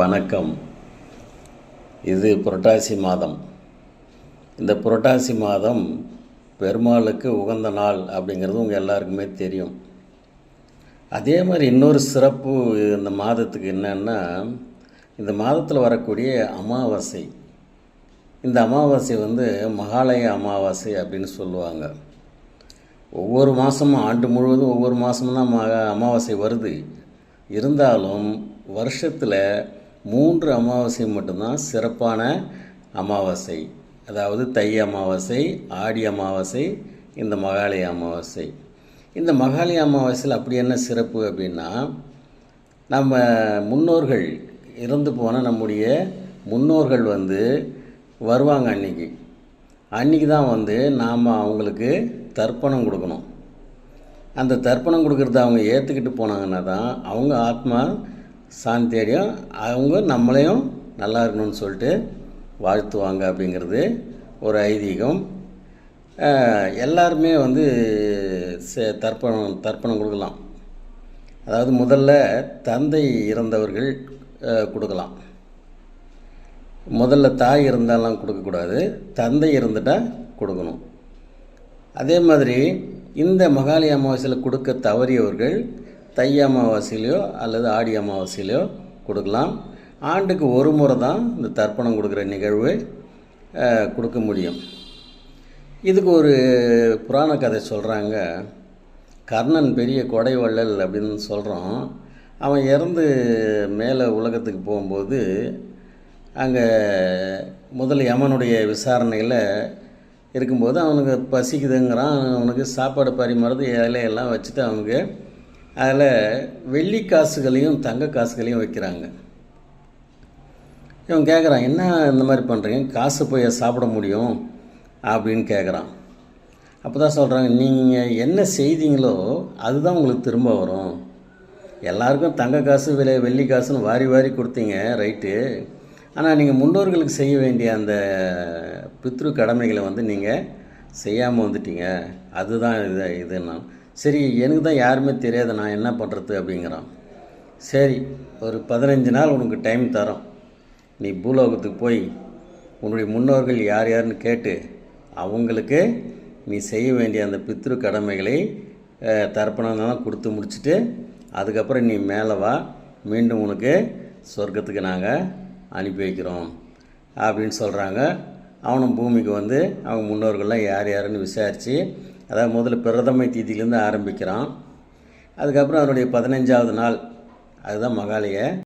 வணக்கம். இது புரட்டாசி மாதம். இந்த புரட்டாசி மாதம் பெருமாளுக்கு உகந்த நாள் அப்படிங்கிறது உங்கள் எல்லாருக்குமே தெரியும். அதே மாதிரி இன்னொரு சிறப்பு இந்த மாதத்துக்கு என்னென்னா இந்த மாதத்தில் வரக்கூடிய அமாவாசை. இந்த அமாவாசை வந்து மகாலய அமாவாசை அப்படின்னு சொல்லுவாங்க. ஒவ்வொரு மாதமும் ஆண்டு முழுவதும் ஒவ்வொரு மாதமும் தான் மகா அமாவாசை வருது. இருந்தாலும் வருஷத்தில் மூன்று அமாவாசை மட்டும்தான் சிறப்பான அமாவாசை. அதாவது தை அமாவாசை ஆடி அமாவாசை இந்த மகாலய அமாவாசை. இந்த மகாலய அமாவாசையில் அப்படி என்ன சிறப்பு அப்படின்னா நம்ம முன்னோர்கள் இறந்து போன நம்முடைய முன்னோர்கள் வந்து வருவாங்க அன்றைக்கி அன்றைக்கி தான் வந்து நாம் அவங்களுக்கு தர்ப்பணம் கொடுக்கணும். அந்த தர்ப்பணம் கொடுக்குறத அவங்க ஏற்றுக்கிட்டு போனாங்கன்னா தான் அவங்க ஆத்மா சாந்தி அடையும் அவங்க நம்மளையும் நல்லா இருக்கணும்னு சொல்லிட்டு வாழ்த்துவாங்க அப்படிங்கிறது ஒரு ஐதீகம். எல்லாருமே வந்து சே- தர்ப்பணம் தர்ப்பணம் கொடுக்கலாம். அதாவது முதல்ல தந்தை இறந்தவர்கள் கொடுக்கலாம். முதல்ல தாய் இருந்தாலாம் கொடுக்கக்கூடாது தந்தை இருந்துட்டால் கொடுக்கணும். அதே மாதிரி இந்த மகாலி அமாவாசையில் கொடுக்க தவறியவர்கள் தை அமாவாசையிலையோ அல்லது ஆடி அமாவாசையிலையோ கொடுக்கலாம். ஆண்டுக்கு ஒரு முறை தான் இந்த தர்ப்பணம் கொடுக்குற நிகழ்வு கொடுக்க முடியும். இதுக்கு ஒரு புராண கதை சொல்கிறாங்க கர்ணன் பெரிய கொடை வள்ளல் அப்படின்னு சொல்கிறோம் அவன் இறந்து மேலே உலகத்துக்கு போகும்போது அங்கே முதல் யமனுடைய விசாரணையில் இருக்கும்போது அவனுக்கு பசிக்குதுங்கிறான். அவனுக்கு சாப்பாடு பரிமாறது இலையெல்லாம் வச்சுட்டு அவனுக்கு அதில் வெள்ளி காசுகளையும் தங்க காசுகளையும் வைக்கிறாங்க. இவன் கேட்குறான் என்ன இந்த மாதிரி பண்ணுறீங்க காசு போய் சாப்பிட முடியும்? அப்படின்னு கேட்குறான் அப்போ தான் சொல்கிறாங்க நீங்கள் என்ன செய்தீங்களோ அதுதான் உங்களுக்கு திரும்ப வரும். எல்லாருக்கும் தங்க காசு விலை வெள்ளி காசுன்னு வாரி வாரி கொடுத்தீங்க ரைட்டு. ஆனால் நீங்கள் முன்னோர்களுக்கு செய்ய வேண்டிய அந்த பித்ரு கடமைகளை வந்து நீங்கள் செய்யாமல் வந்துட்டீங்க. அதுதான் இது இதுன்னா சரி எனக்கு தான் யாருமே தெரியாது நான் என்ன பண்ணுறது அப்படிங்கிறான். சரி ஒரு பதினஞ்சு நாள் உனக்கு டைம் தரோம் நீ பூலோகத்துக்கு போய் உன்னுடைய முன்னோர்கள் யார் யாருன்னு கேட்டு அவங்களுக்கு நீ செய்ய வேண்டிய அந்த பித்ரு கடமைகளை அஹ், தர்ப்பணம்லாம் கொடுத்து முடிச்சுட்டு அதுக்கப்புறம் நீ மேலே வா மீண்டும் உனக்கு சொர்க்கத்துக்கு நாங்கள் அனுப்பி வைக்கிறோம் அப்படின்னு சொல்கிறாங்க அவனும் பூமிக்கு வந்து அவங்க முன்னோர்கள்லாம் யார் யாருன்னு விசாரித்து அதாவது முதல்ல பிரதமை தீதியிலேருந்து ஆரம்பிக்கிறான். அதுக்கப்புறம் அதனுடைய பதினஞ்சாவது நாள் அதுதான் மகாலய